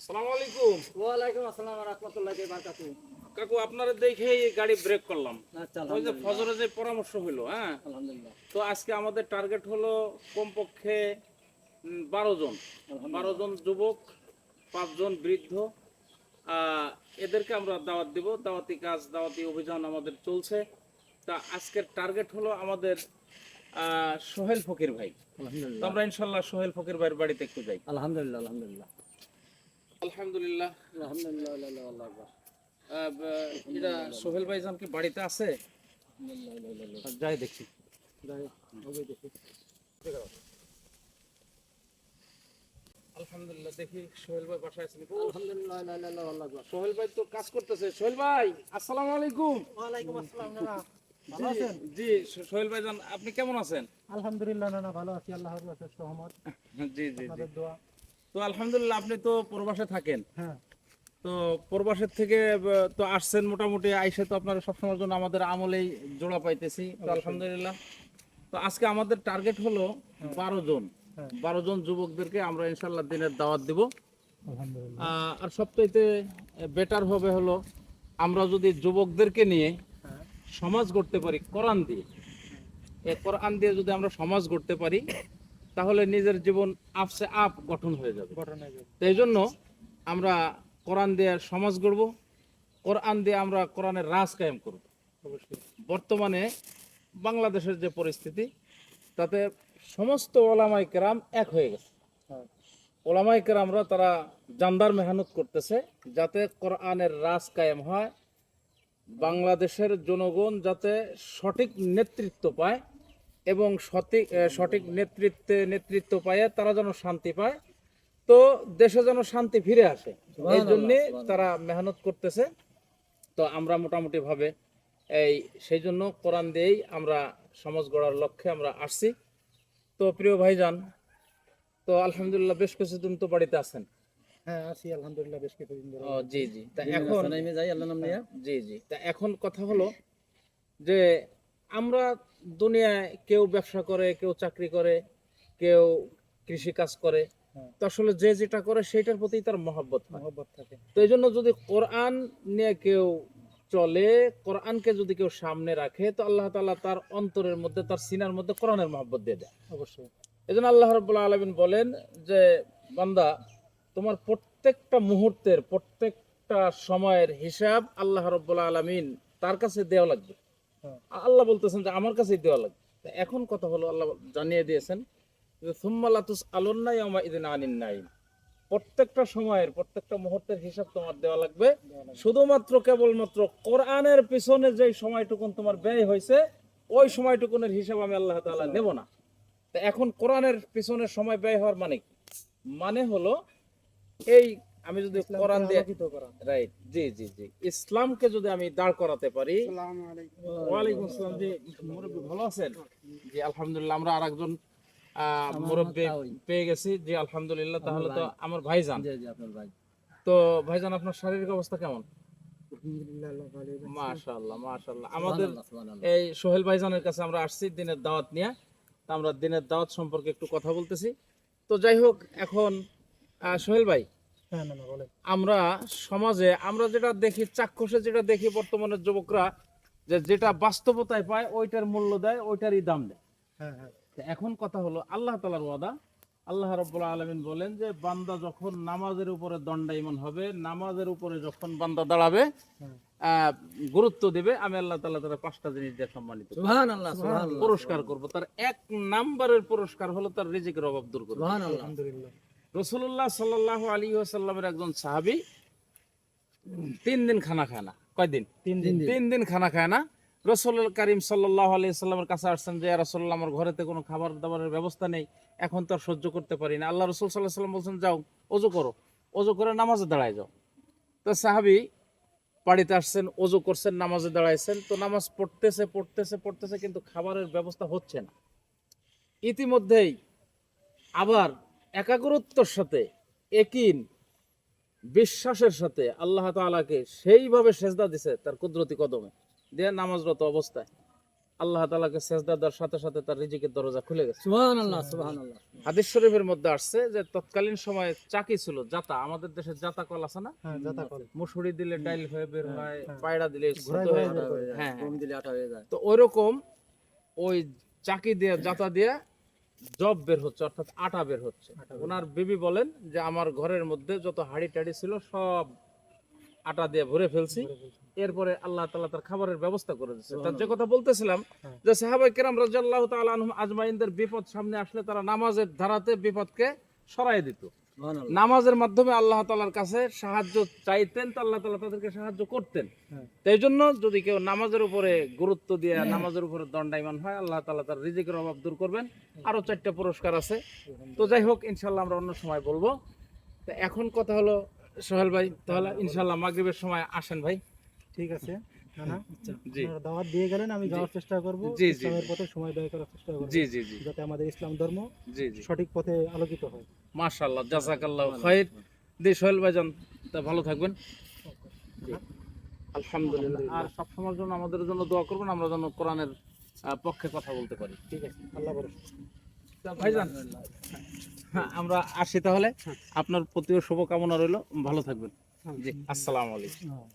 আলাইকুম আসসালাম রহমতুল্লাহ বারকাতু কাকু আপনারা দেখেই গাড়ি ব্রেক করলাম। আচ্ছা ওই যে ফজরে যে পরামর্শ হলো হ্যাঁ? আলহামদুলিল্লাহ। তো আজকে আমাদের টার্গেট হলো কমপক্ষে বারো জন। বারো জন যুবক পাঁচজন বৃদ্ধ। আহ, এদেরকে আমরা দাওয়াত দিব। দাওয়াতি কাজ দাওয়াতি অভিযান আমাদের চলছে। তা আজকের টার্গেট হলো আমাদের আহ, সোহেল ফকির ভাই। আমরা ইনশাল্লাহ সোহেল ফকির ভাইয়ের বাড়িতে একটু যাই। আলহামদুলিল্লাহ আলহামদুলিল্লাহ। আলহামদুলিল্লাহ। আল্লাহ আল্লাহ এটা সোহেল ভাইজান কি বাড়িতে আছে? যাই দেখি। যাই হবে দেখি। আলহামদুলিল্লাহ দেখি সোহেল ভাই বাসায় আছেন আলহামদুলিল্লাহ আল্লাহ আল্লাহ আল্লাহ আকবার। সোহেল ভাই তো কাজ করতেছে। সোহেল ভাই আসসালামু আলাইকুম। ওয়ালাইকুম আসসালাম নানা। ভালো জি, আছেন? জি সো- সোহেল ভাইজান আপনি কেমন আছেন? আলহামদুলিল্লাহ নানা ভালো আছি। আল্লাহর কাছে সহমত জি জি জি। দোয়া। তো আলহামদুলিল্লাহ আপনি তো প্রবাসে থাকেন। হ্যাঁ। তো প্রবাসের থেকে তো আসছেন মোটামুটি আইসে তো আপনারা সবসময়ের জন্য আমাদের আমলেই জোড়া পাইতেছি। তো আলহামদুলিল্লাহ। তো আজকে আমাদের টার্গেট হলো বারো জন। হ্যাঁ। বারো জন যুবকদেরকে আমরা ইনশাল্লাহ দিনের দাওয়াত দিব। আর সবচাইতে বেটার হবে হলো আমরা যদি যুবকদেরকে নিয়ে হ্যাঁ। সমাজ গড়তে পারি কোরআন দিয়ে। কোরআন দিয়ে যদি আমরা সমাজ গড়তে পারি তাহলে নিজের জীবন আপসে আপ গঠন হয়ে যাবে। তো এই জন্য আমরা কোরআন দিয়ে সমাজ গড়ব কোরআন দিয়ে আমরা কোরআনের রাজ কায়েম করব। অবশ্যই। বর্তমানে বাংলাদেশের যে পরিস্থিতি তাতে সমস্ত ওলামাই কেরাম এক হয়ে গেছে। হ্যাঁ। ওলামাই কেরামরা তারা জানদার মেহনত করতেছে যাতে কোরআনের রাজ কায়েম হয় বাংলাদেশের জনগণ যাতে সঠিক নেতৃত্ব পায় এবং সঠিক সঠিক নেতৃত্বে নেতৃত্ব পায় তারা যেন শান্তি পায়। তো দেশে যেন শান্তি ফিরে আসে। এই জন্যে তারা মেহনত করতেছে। তো আমরা মোটামুটি ভাবে এই সেই জন্য কোরআন দিয়েই আমরা সমাজ গড়ার লক্ষ্যে আমরা আসছি। তো প্রিয় ভাইজান তো আলহামদুলিল্লাহ বেশ কিছুদিন তো বাড়িতে আছেন। হ্যাঁ আছি আলহামদুলিল্লাহ বেশ কিছুদিন জি জি। তা এখন নাইমে যাই আল্লাহ নাম জি জি। তা এখন কথা হলো যে আমরা দুনিয়ায় কেউ ব্যবসা করে কেউ চাকরি করে কেউ কৃষি কাজ করে হ্যাঁ। তো আসলে যে যেটা করে সেটার প্রতি তার মহব্বত মহব্বত থাকে। তো এই জন্য যদি কোরআন নিয়ে কেউ চলে কোরআনকে যদি কেউ সামনে রাখে তো আল্লাহ তাআলা তার অন্তরের মধ্যে তার সিনার মধ্যে কোরআনের মহব্বত দিয়ে দেয়। অবশ্যই। এই জন্য আল্লাহ রব্বুল্লাহ আলমিন বলেন যে বান্দা তোমার প্রত্যেকটা মুহূর্তের প্রত্যেকটা সময়ের হিসাব আল্লাহ রব্বুল্লাহ আলমিন তার কাছে দেওয়া লাগবে। আল্লাহ বলতেছেন যে আমার কাছেই দেওয়া লাগবে। এখন কথা হলো আল্লাহ জানিয়ে দিয়েছেন যে সুম্মালাতুস আলন্নাই আমা ইদিন আনিন নাইম প্রত্যেকটা সময়ের, প্রত্যেকটা মুহূর্তের হিসাব তোমার দেওয়া লাগবে। শুধুমাত্র কেবলমাত্র কোরআনের পিছনে যে সময়টুকুন তোমার ব্যয় হয়েছে, ওই সময়টুকুনের হিসাব আমি আল্লাহ তাআলা নেব না। তা এখন কোরআনের পিছনে সময় ব্যয় হওয়ার মানে কি? মানে হলো এই আমি যদি কোরআন দিয়ে রাইট জি জি জি। ইসলামকে যদি আমি দাঁড় করাতে পারি ওয়ালাইকুম আসসালাম জি মুরব্বী ভালো আছেন? জি আলহামদুলিল্লাহ আমরা আরেকজন আহ, মুরব্বী পেয়ে গেছি। জি আলহামদুলিল্লাহ তাহলে তো আমার ভাইজান। জি জি আপনার ভাই। তো ভাইজান আপনার শারীরিক অবস্থা কেমন? মাশাআল্লাহ মাশাআল্লাহ। আমাদের এই সোহেল ভাইজানের কাছে আমরা আসছি দিনের দাওয়াত নিয়ে। তা আমরা দিনের দাওয়াত সম্পর্কে একটু কথা বলতেছি। তো যাই হোক এখন আহ, সোহেল ভাই আমরা সমাজে আমরা যেটা দেখি চাক্ষুষে যেটা দেখি বর্তমানের যুবকরা যে যেটা বাস্তবতায় পায় ওইটার মূল্য দেয় ওইটারই দাম দেয়। হ্যাঁ হ্যাঁ। এখন কথা হলো আল্লাহ তালার ওয়াদা। আল্লাহ রব্বুল আলমিন বলেন যে বান্দা যখন নামাজের উপরে দণ্ডায়মান হবে নামাজের উপরে যখন বান্দা দাঁড়াবে হ্যাঁ। আহ, গুরুত্ব দিবে আমি আল্লাহ তালা তার পাঁচটা জিনিস দিয়ে সম্মানিত করব। সুবহানাল্লাহ সুবহানাল্লাহ। পুরস্কার করব। তার এক নাম্বারের পুরস্কার হলো তার রিজিকের অভাব দূর করব। আলহামদুলিল্লাহ। রসুল্লাহ সাল্লাহ আলী আসাল্লামের একজন সাহাবি তিন দিন খানা খায় না। কয়দিন? তিন দিন। তিন দিন খানা খায় না। রসুল করিম সাল্লাহ আলি সাল্লামের কাছে আসছেন যে রসল্লাহ আমার ঘরেতে কোনো খাবার দাবারের ব্যবস্থা নেই। এখন তো আর সহ্য করতে পারি না। আল্লাহ রসুল সাল্লাহ সাল্লাম বলছেন যাও অজু করো। অজু করে নামাজে দাঁড়ায় যাও। তো সাহাবি বাড়িতে আসছেন অজু করছেন নামাজে দাঁড়াইছেন। তো নামাজ পড়তেছে পড়তেছে পড়তেছে কিন্তু খাবারের ব্যবস্থা হচ্ছে না। ইতিমধ্যেই আবার একাগ্রতার সাথে একিন বিশ্বাসের সাথে আল্লাহ তাআলাকে সেইভাবে সেজদা দিছে তার কুদরতি কদমে। দিয়ে নামাজরত অবস্থায় আল্লাহ তালাকে সেজদা দেওয়ার সাথে সাথে তার রিজিকের দরজা খুলে গেছে। সুবহানাল্লাহ সুবহানাল্লাহ। হাদিস শরীফের মধ্যে আসছে যে তৎকালীন সময়ে চাকি ছিল জাতা। আমাদের দেশে জাতা কল আছে না? হ্যাঁ মুসুরি দিলে ডাইল হয়ে বের হয় পায়রা দিলে হয়ে। হ্যাঁ হ্যাঁ। দিলে আটা তো ওইরকম ওই চাকি দিয়ে জাতা দিয়ে জব বের হচ্ছে অর্থাৎ আটা বের হচ্ছে। ওনার বিবি বলেন যে আমার ঘরের মধ্যে যত হাড়ি টাড়ি ছিল সব আটা দিয়ে ভরে ফেলছি। এরপরে আল্লাহ তালা তার খাবারের ব্যবস্থা করে দিচ্ছে তার যে কথা বলতেছিলাম হ্যাঁ। যে সাহাবাই কেরাম রাজা আল্লাহ আনহুম আজমাইনদের বিপদ সামনে আসলে তারা নামাজের ধারাতে বিপদকে সরাই দিত। নামাজের মাধ্যমে আল্লাহ তাআলার কাছে সাহায্য চাইতেন তো আল্লাহ তাআলা তাদেরকে সাহায্য করতেন। হ্যাঁ। তাই জন্য যদি কেউ নামাজের উপরে গুরুত্ব দিয়ে নামাজের উপরে দণ্ডায়মান হয় আল্লাহ তালা তার রিজিকের অভাব দূর করবেন। আরও চারটা পুরস্কার আছে। তো যাই হোক ইনশাল্লাহ আমরা অন্য সময় বলব। তো এখন কথা হলো সোহেল ভাই তাহলে ইনশাল্লাহ মাগরিবের সময় আসেন ভাই। ঠিক আছে। দাওয়াত দিয়ে গেলেন আমি যাওয়ার চেষ্টা করব। ইসলামের পথে সময় ব্যয় করার চেষ্টা করব জি জি জি। যাতে আমাদের ইসলাম ধর্ম জি জি। সঠিক পথে আলোকিত হয়। মাশাআল্লাহ জাযাকাল্লাহ খাইর। দি সোহেল ভাইজান তা ভালো থাকবেন। আলহামদুলিল্লাহ। আর সব সময়ের জন্য আমাদের জন্য দোয়া করবেন আমরা যেন কোরআনের পক্ষে কথা বলতে পারি। ঠিক আছে আল্লাহ ভাইজান হ্যাঁ আমরা আসি তাহলে। আপনার প্রতিও শুভকামনা রইল। ভালো থাকবেন। জি আসসালামু আলাইকুম। হ্যাঁ।